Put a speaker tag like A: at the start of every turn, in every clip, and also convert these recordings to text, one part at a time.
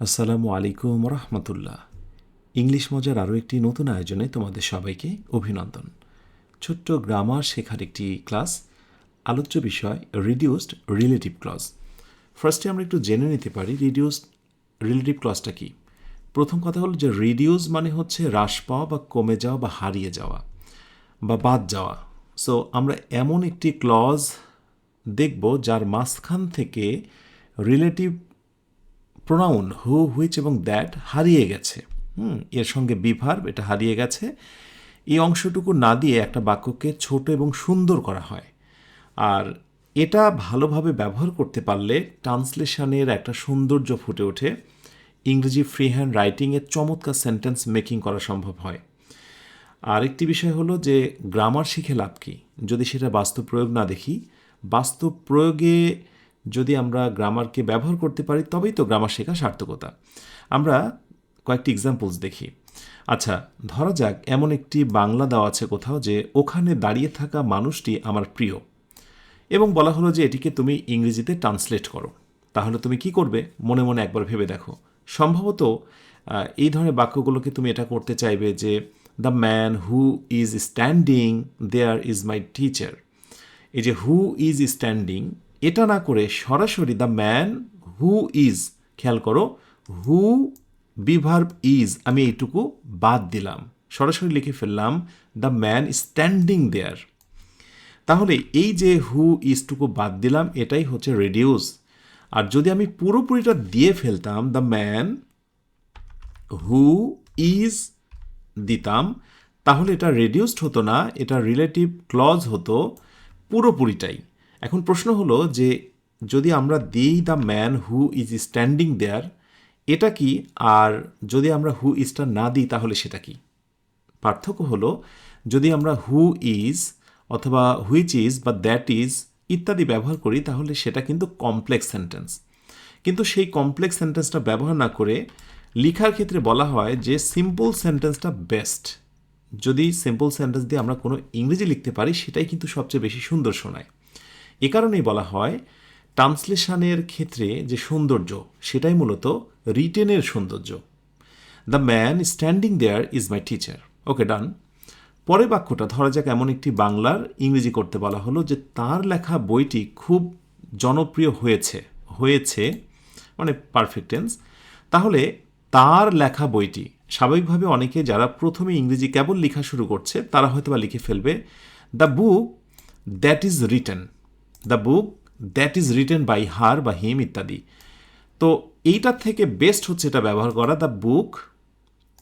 A: আসসালামু আলাইকুম রহমতুল্লাহ। ইংলিশ মজার আরও একটি নতুন আয়োজনে তোমাদের সবাইকে অভিনন্দন। ছোট্ট গ্রামার শেখার একটি ক্লাস, আলোচ্য বিষয় রিডিউসড রিলেটিভ ক্লজ ফার্স্টে আমরা একটু জেনে নিতে পারি রিডিউসড রিলেটিভ ক্লজটা কি। প্রথম কথা হলো যে রিডিউস মানে হচ্ছে হ্রাস পাওয়া বা কমে যাওয়া বা হারিয়ে যাওয়া বা বাদ যাওয়া। সো আমরা এমন একটি ক্লজ দেখব যার মাঝখান থেকে রিলেটিভ প্রোনাউন হু হুইচ এবং দ্যাট হারিয়ে গেছে। হুম, এর সঙ্গে বিভার এটা হারিয়ে গেছে। এই অংশটুকু না দিয়ে একটা বাক্যকে ছোট এবং সুন্দর করা হয়। আর এটা ভালোভাবে ব্যবহার করতে পারলে ট্রান্সলেশনের একটা সৌন্দর্য ফুটে ওঠে। ইংরেজি ফ্রি হ্যান্ড রাইটিংয়ের চমৎকার সেন্টেন্স মেকিং করা সম্ভব হয়। আরেকটি বিষয় হলো যে গ্রামার শিখে লাভ কি? যদি সেটা বাস্তব প্রয়োগ না দেখি, বাস্তব প্রয়োগে যদি আমরা গ্রামারকে ব্যবহার করতে পারি, তবেই তো গ্রামার শেখা সার্থকতা। আমরা কয়েকটি এক্সাম্পলস দেখি। আচ্ছা ধরা যাক, এমন একটি বাংলা দেওয়া আছে কোথাও যে, ওখানে দাঁড়িয়ে থাকা মানুষটি আমার প্রিয়। এবং বলা হলো যে, এটিকে তুমি ইংরেজিতে ট্রান্সলেট করো। তাহলে তুমি কি করবে? মনে মনে একবার ভেবে দেখো। সম্ভবত এই ধরনের বাক্যগুলোকে তুমি এটা করতে চাইবে যে the man who is standing there is my teacher এই যে হু ইজ স্ট্যান্ডিং এটা না করে সরাসরি দ্য ম্যান হু ইজ খেয়াল করো হু বিভার্ব ইজ আমি এইটুকু বাদ দিলাম। সরাসরি লিখে ফেললাম দ্য ম্যান স্ট্যান্ডিং দেয়ার তাহলে এই যে হু ইজটুকু বাদ দিলাম, এটাই হচ্ছে রেডিউস আর যদি আমি পুরোপুরিটা দিয়ে ফেলতাম দ্য ম্যান হু ইজ দিতাম, তাহলে এটা রেডিউসড হতো না, এটা রিলেটিভ ক্লজ হতো পুরোপুরিটাই। এখন প্রশ্ন হলো যে যদি আমরা দিই the man who is standing there, এটা কি? আর যদি আমরা হু ইজটা না দিই, তাহলে সেটা কি? পার্থক্য হলো যদি আমরা হু ইজ অথবা হুইচ ইজ বা দ্যাট ইজ ইত্যাদি ব্যবহার করি, তাহলে সেটা কিন্তু কমপ্লেক্স সেন্টেন্স। কিন্তু সেই কমপ্লেক্স সেন্টেন্সটা ব্যবহার না করে লেখার ক্ষেত্রে বলা হয় যে সিম্পল সেন্টেন্সটা বেস্ট। যদি সিম্পল সেন্টেন্স দিয়ে আমরা কোনো ইংরেজি লিখতে পারি, সেটাই কিন্তু সবচেয়ে বেশি সুন্দর শোনায়। এ কারণেই বলা হয়, ট্রান্সলেশনের ক্ষেত্রে যে সৌন্দর্য, সেটাই মূলত রিটেনের সৌন্দর্য। The man standing there is my teacher. Okay, done. পরের বাক্যটা, ধরা যাক এমন একটি বাংলার ইংরেজি করতে বলা হলো যে তার লেখা বইটি খুব জনপ্রিয় হয়েছে হয়েছে মানে পারফেক্ট টেন্স তাহলে তার লেখা বইটি, স্বাভাবিকভাবে অনেকে যারা প্রথমে ইংরেজি কেবল লেখা শুরু করছে, তারা হয়তো বা লিখে ফেলবে, the book that is written. The book that is written by her বা হিম ইত্যাদি। তো এইটার থেকে বেস্ট হচ্ছে এটা ব্যবহার করা the book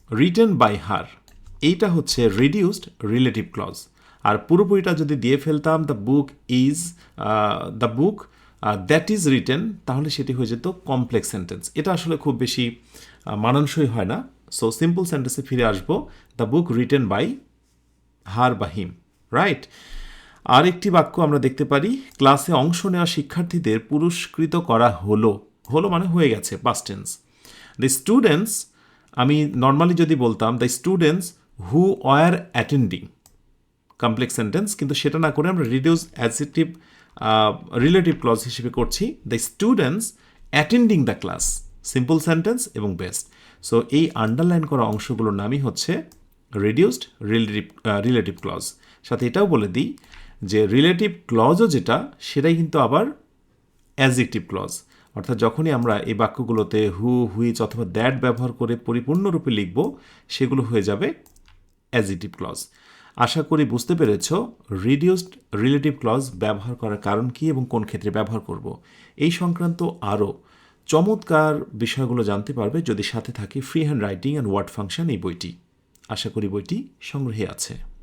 A: written by her এইটা হচ্ছে রিডিউসড রিলেটিভ ক্লজ আর পুরোপুরিটা যদি দিয়ে ফেলতাম the book is the book that is written তাহলে সেটি হয়ে যেত কমপ্লেক্স সেন্টেন্স এটা আসলে খুব বেশি মানানসই হয় না। সো সিম্পল সেন্টেন্সে ফিরে আসব the book written by her বা হিম রাইট আরেকটি বাক্য আমরা দেখতে পারি, ক্লাসে অংশ নেওয়া শিক্ষার্থীদের পুরস্কৃত করা হলো। হলো মানে হয়ে গেছে পাস্ট টেন্স দ্য স্টুডেন্টস আমি নর্মালি যদি বলতাম the students who were attending complex sentence কিন্তু সেটা না করে আমরা রিডিউস অ্যাডজেক্টিভ রিলেটিভ ক্লজ হিসেবে করছি। The students attending the class simple sentence এবং বেস্ট সো এই আন্ডারলাইন করা অংশগুলোর নামই হচ্ছে রিডিউসড রিলেটিভ রিলেটিভ ক্লজ সাথে এটাও বলে দিই যে রিলেটিভ ক্লজও যেটা, সেটাই কিন্তু আবার অ্যাজেক্টিভ ক্লজ অর্থাৎ যখনই আমরা এই বাক্যগুলোতে হু হুইচ অথবা দ্যাট ব্যবহার করে পরিপূর্ণরূপে লিখব, সেগুলো হয়ে যাবে অ্যাজিটিভ ক্লজ আশা করি বুঝতে পেরেছ রিডিউসড রিলেটিভ ক্লজ ব্যবহার করার কারণ কী এবং কোন ক্ষেত্রে ব্যবহার করব। এই সংক্রান্ত আরও চমৎকার বিষয়গুলো জানতে পারবে যদি সাথে থাকে free hand writing and word function এই বইটি। আশা করি বইটি সংগ্রহে আছে।